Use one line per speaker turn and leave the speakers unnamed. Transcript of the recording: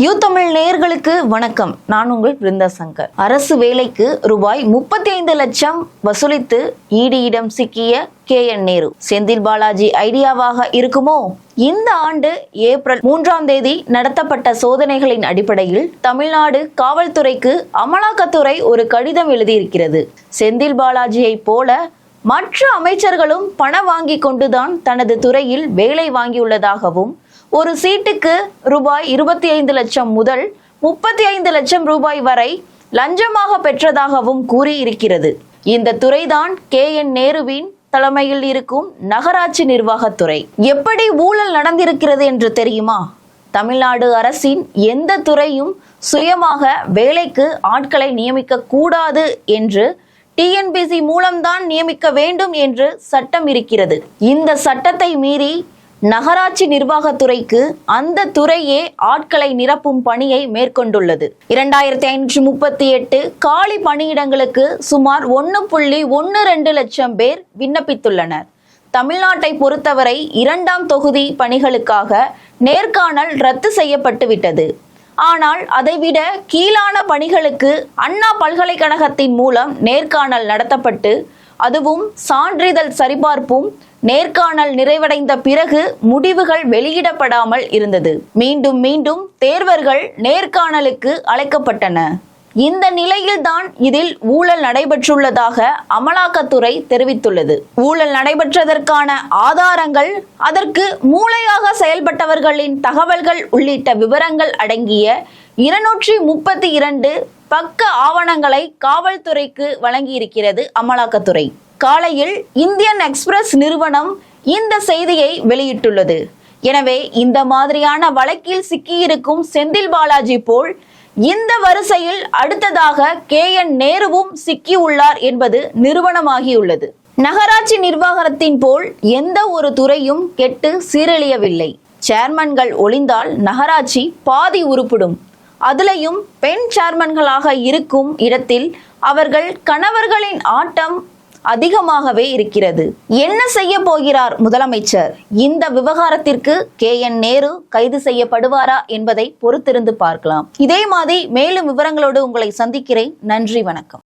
You Tamil நேயர்களுக்கு வணக்கம். நான் உங்கள் பிருந்தா சங்கர். அரசு வேலைக்கு ரூபாய் முப்பத்தி ஐந்து லட்சம் வசூலித்து ஈடியிடம் சிக்கிய கே என் நேரு. செந்தில் பாலாஜி ஐடியாவாக இருக்குமோ? இந்த ஆண்டு ஏப்ரல் மூன்றாம் தேதி நடத்தப்பட்ட சோதனைகளின் அடிப்படையில் தமிழ்நாடு காவல்துறைக்கு அமலாக்கத்துறை ஒரு கடிதம் எழுதியிருக்கிறது. செந்தில் பாலாஜியை போல மற்ற அமைச்சர்களும் பணம் வாங்கி கொண்டுதான் தனது துறையில் வேலை வாங்கியுள்ளதாகவும் ஒரு சீட்டுக்கு ரூபாய் இருபத்தி ஐந்து லட்சம் முதல் முப்பத்தி ஐந்து லட்சம் ரூபாய் வரை லஞ்சமாக பெற்றதாகவும் கூறியிருக்கிறது. இந்த துறைதான் கே என் நேருவின் தலைமையில் இருக்கும் நகராட்சி நிர்வாகத்துறை எப்படி ஊழல் நடந்திருக்கிறது என்று தெரியுமா? தமிழ்நாடு அரசின் எந்த துறையும் சுயமாக வேலைக்கு ஆட்களை நியமிக்க கூடாது என்று டிஎன்பிசி மூலம்தான் நியமிக்க வேண்டும் என்று சட்டம் இருக்கிறது. இந்த சட்டத்தை மீறி நகராட்சி நிர்வாகத்துறைக்கு அந்த துறையே ஆட்களை நிரப்பும் பணியை மேற்கொண்டுள்ளது. இரண்டாயிரத்தி ஐநூற்றி முப்பத்தி எட்டு காலி பணியிடங்களுக்கு சுமார் ஒன்று புள்ளி ஒன்று ரெண்டு லட்சம் பேர் விண்ணப்பித்துள்ளனர். தமிழ்நாட்டை பொறுத்தவரை இரண்டாம் தொகுதி பணிகளுக்காக நேர்காணல் ரத்து செய்யப்பட்டு விட்டது ஆனால் அதைவிட கீழான பணிகளுக்கு அண்ணா பல்கலைக்கழகத்தின் மூலம் நேர்காணல் நடத்தப்பட்டு அதுவும் சான்றிதழ் சரிபார்ப்பும் நேர்காணல் நிறைவடைந்த பிறகு முடிவுகள் வெளியிடப்படாமல் இருந்தது. மீண்டும் மீண்டும் தேர்வர்கள் நேர்காணலுக்கு அழைக்கப்பட்டன. இந்த நிலையில்தான் இதில் ஊழல் நடைபெற்றுள்ளதாக அமலாக்கத்துறை தெரிவித்துள்ளது. ஊழல் நடைபெற்றதற்கான ஆதாரங்கள் அதற்கு மூளையாக செயல்பட்டவர்களின் தகவல்கள் உள்ளிட்ட விவரங்கள் அடங்கிய இருநூற்றி முப்பத்தி இரண்டு பக்க ஆவணங்களை காவல்துறைக்கு வழங்கியிருக்கிறது அமலாக்கத்துறை. காலையில் இந்தியன் எக்ஸ்பிரஸ் நிறுவனம் இந்த செய்தியை வெளியிட்டுள்ளது. எனவே இந்த மாதிரியான வழக்கில் சிக்கியிருக்கும் செந்தில் பாலாஜி போல் இந்த வரிசையில் அடுத்ததாக கே என் நேருவும் சிக்கியுள்ளார் என்பது நிறுவனமாகியுள்ளது. நகராட்சி நிர்வாகத்தின் போல் எந்த ஒரு துறையும் கெட்டு சீரழியவில்லை. சேர்மன்கள் ஒளிந்தால் நகராட்சி பாதி உருப்பிடும். அதுலேயும் பெண் சேர்மன்களாக இருக்கும் இடத்தில் அவர்கள் கணவர்களின் ஆட்டம் அதிகமாகவே இருக்கிறது. என்ன செய்ய போகிறார் முதலமைச்சர்? இந்த விவகாரத்திற்கு கே என் நேரு கைது செய்யப்படுவாரா என்பதை பொறுத்திருந்து பார்க்கலாம். இதே மாதிரி மேலும் விவரங்களோடு உங்களை சந்திக்கிறேன். நன்றி வணக்கம்.